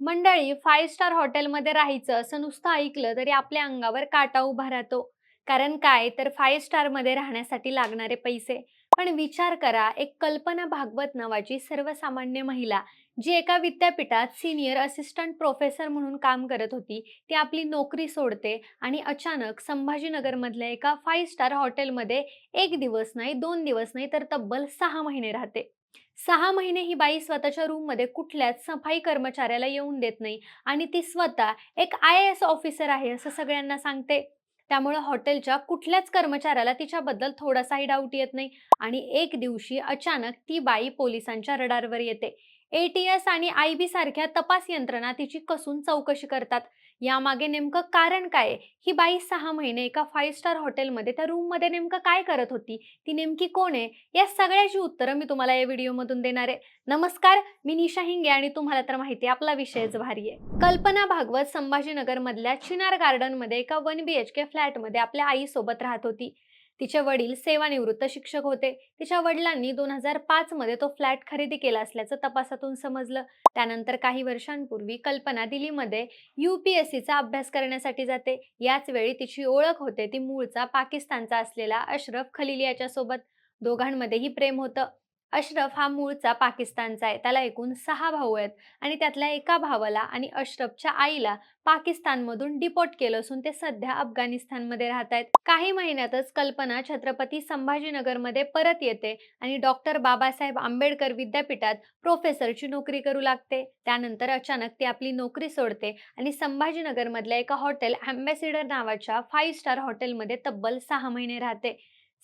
मंडळी five star हॉटेलमध्ये राहायचं असं नुसतं ऐकलं तरी आपल्या अंगावर काटा उभा राहतो. कारण काय? तर फाईव्ह स्टारमध्ये राहण्यासाठी लागणारे पैसे. पण विचार करा एक कल्पना भागवत नावाची सर्वसामान्य महिला जी एका विद्यापीठात सिनियर असिस्टंट प्रोफेसर म्हणून काम करत होती ती आपली नोकरी सोडते आणि अचानक संभाजीनगरमधल्या एका फाईव्ह स्टार हॉटेलमध्ये एक दिवस नाही दोन दिवस नाही तर तब्बल सहा महिने राहते. सहा महिने ही बाई स्वतःच्या रूममध्ये कुठल्याच सफाई कर्मचाऱ्याला येऊन देत नाही आणि ती स्वतः एक आय एस ऑफिसर आहे असं सगळ्यांना सांगते. त्यामुळे हॉटेलच्या कुठल्याच कर्मचाऱ्याला तिच्याबद्दल थोडासाही डाऊट येत नाही आणि एक दिवशी अचानक ती बाई पोलिसांच्या रडारवर येते. एटीएस आणि आय बी सारख्या तपास यंत्रणा तिची कसून चौकशी करतात? यामागे नेमकं कारण काय? आहे? ही बाई सहा महिने एका फाईव्ह स्टार हॉटेलमध्ये त्या रूममध्ये नेमकं काय करत होती? ती नेमकी कोण आहे? या सगळ्याची उत्तरं मी तुम्हाला या व्हिडिओमधून देणार आहे. नमस्कार मी निशा हिंगे आणि तुम्हाला तर माहिती आहे आपला विषयच भारी आहे. कल्पना भागवत संभाजीनगर मधल्या चिनार गार्डनमध्ये एका वन बी एच के फ्लॅटमध्ये आपल्या आईसोबत राहत होती. तिचे वडील सेवानिवृत्त शिक्षक होते. तिच्या वडिलांनी दोन हजार पाच मध्ये तो फ्लॅट खरेदी केला असल्याचं तपासातून समजलं. त्यानंतर काही वर्षांपूर्वी कल्पना दिल्लीमध्ये युपीएससीचा अभ्यास करण्यासाठी जाते. याच वेळी तिची ओळख होते. ती मूळचा पाकिस्तानचा असलेला अशरफ खलील याच्यासोबत. दोघांमध्येही प्रेम होतं. अश्रफ हा मूळचा पाकिस्तानचा आहे. त्याला एकूण सहा भाऊ आहेत आणि त्यातल्या एका भावाला आणि अश्रफच्या आईला पाकिस्तानमधून डिपोर्ट केलं असून ते सध्या अफगाणिस्तानमध्ये राहत आहेत. काही महिन्यातच कल्पना छत्रपती संभाजीनगरमध्ये परत येते आणि डॉक्टर बाबासाहेब आंबेडकर विद्यापीठात प्रोफेसरची नोकरी करू लागते. त्यानंतर अचानक ती आपली नोकरी सोडते आणि संभाजीनगरमधल्या एका हॉटेल अँबॅसिडर नावाच्या फाईव्ह स्टार हॉटेलमध्ये तब्बल सहा महिने राहते.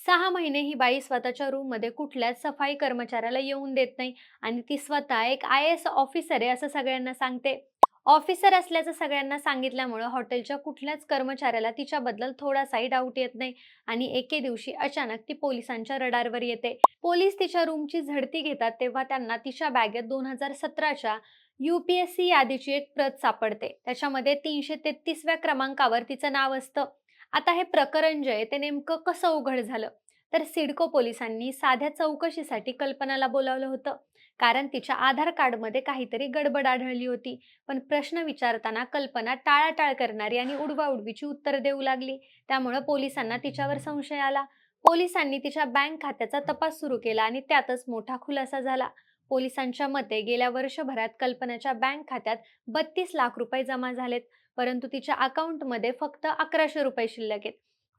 सहा महिने ही बाई स्वतःच्या रूममध्ये कुठल्याच सफाई कर्मचाऱ्याला येऊन देत नाही आणि ती स्वतः एक आय एस ऑफिसर आहे असं सगळ्यांना सांगते. ऑफिसर असल्याचं सगळ्यांना सांगितल्यामुळं हॉटेलच्या कुठल्याच कर्मचाऱ्याला तिच्याबद्दल थोडासाही डाऊट येत नाही आणि एके दिवशी अचानक ती पोलिसांच्या रडारवर येते. पोलीस तिच्या रूमची झडती घेतात तेव्हा त्यांना तिच्या बॅगेत दोन हजार सतराच्या युपीएससी यादीची एक प्रत सापडते. त्याच्यामध्ये तीनशे तेहतीसव्या क्रमांकावर तिचं नाव असतं. आता हे प्रकरण जे आहे ते नेमकं कसं उघड झालं? तर सिडको पोलिसांनी साध्या चौकशीसाठी कल्पनाला बोलावलं होतं. कारण तिच्या आधार कार्डमध्ये काहीतरी गडबड आढळली होती. पण प्रश्न विचारताना कल्पना टाळाटाळ करणारी आणि उडवाउडवीची उत्तर देऊ लागली. त्यामुळं पोलिसांना तिच्यावर संशय आला. पोलिसांनी तिच्या बँक खात्याचा तपास सुरू केला आणि त्यातच मोठा खुलासा झाला. पोलिसांच्या मते गेल्या वर्षभरात कल्पनाच्या बँक खात्यात बत्तीस लाख रुपये जमा झालेत परंतु तिच्या अकाउंटमध्ये फक्त अकराशे रुपये शिल्लक आहेत.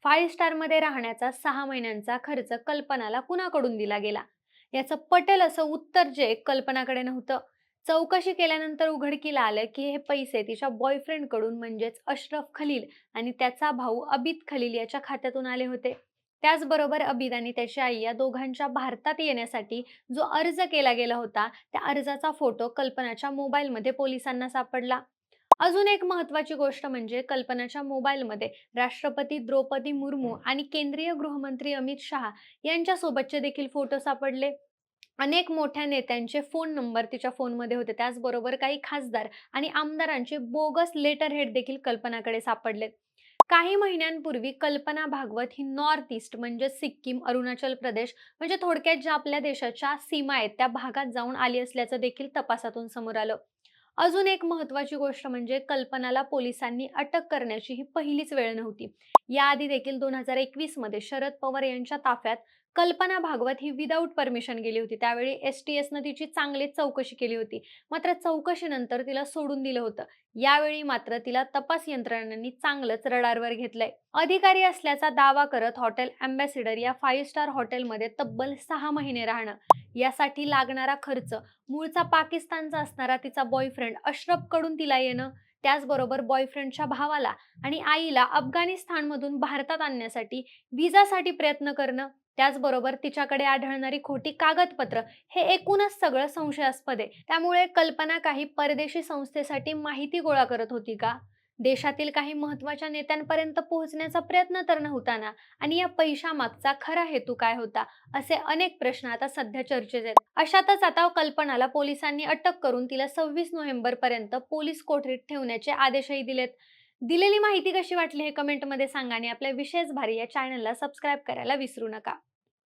फाईव्ह स्टारमध्ये राहण्याचा सहा महिन्यांचा खर्च कल्पनाला कुणाकडून दिला गेला? याचं पटेल असं उत्तर जे कल्पनाकडे नव्हतं. चौकशी केल्यानंतर उघडकीला आलं की हे पैसे तिच्या बॉयफ्रेंडकडून म्हणजेच अशरफ खलील आणि त्याचा भाऊ अबित खलील याच्या खात्यातून आले होते. त्याचबरोबर अबिद आणि त्याची आई या दोघांच्या भारतात येण्यासाठी जो अर्ज केला गेला होता त्या अर्जाचा फोटो कल्पनाच्या मोबाईलमध्ये पोलिसांना सापडला. अजून एक महत्वाची गोष्ट म्हणजे कल्पनाच्या मोबाईलमध्ये राष्ट्रपती द्रौपदी मुर्मू आणि केंद्रीय गृहमंत्री अमित शहा यांच्यासोबतचे देखील फोटो सापडले. अनेक मोठ्या नेत्यांचे फोन नंबर तिच्या फोनमध्ये होते. त्याचबरोबर काही खासदार आणि आमदारांचे बोगस लेटर हेड देखील कल्पनाकडे सापडले. काही महिन्यांपूर्वी कल्पना भागवत ही नॉर्थ ईस्ट म्हणजे सिक्कीम अरुणाचल प्रदेश म्हणजे थोडक्यात ज्या आपल्या देशाच्या सीमा आहेत त्या भागात जाऊन आली असल्याचं देखील तपासातून समोर आलं. अजून एक महत्वाची गोष्ट म्हणजे कल्पनाला पोलिसांनी अटक करण्याची ही पहिलीच वेळ नव्हती. याआधी देखील दोन हजार एकवीसमध्ये शरद पवार यांच्या ताफ्यात कल्पना भागवत ही विदाऊट परमिशन गेली होती. त्यावेळी एस टी एसनं तिची चांगली चौकशी केली होती. मात्र चौकशीनंतर तिला सोडून दिलं होतं. यावेळी मात्र तिला तपास यंत्रणांनी चांगलंच रडारवर घेतलंय. अधिकारी असल्याचा दावा करत हॉटेल अँबॅसिडर या फाईव्ह स्टार हॉटेलमध्ये तब्बल सहा महिने राहणं. यासाठी लागणारा खर्च. मूळचा पाकिस्तानचा असणारा तिचा बॉयफ्रेंड अशरफकडून तिला येणं त्याचबरोबर बॉयफ्रेंडच्या भावाला आणि आईला अफगाणिस्तानमधून भारतात आणण्यासाठी विजासाठी प्रयत्न करणं त्याचबरोबर तिच्याकडे आढळणारी खोटी कागदपत्र हे एकूणच सगळं संशयास्पद आहे. त्यामुळे कल्पना काही परदेशी संस्थेसाठी माहिती गोळा करत होती का? देशातील काही महत्त्वाच्या नेत्यांपर्यंत पोहोचण्याचा प्रयत्न तर नव्हताना आणि या पैशामागचा खरा हेतू काय होता? असे अनेक प्रश्न आता सध्या चर्चेत आहेत. अशातच आता कल्पनाला पोलिसांनी अटक करून तिला सव्वीस नोव्हेंबर पर्यंत पोलीस कोठडीत ठेवण्याचे आदेशही दिलेत. दिलेली माहिती कशी वाटली हे कमेंटमध्ये सांगा आणि आपल्या विशेष भारी या चॅनलला सबस्क्राईब करायला विसरू नका.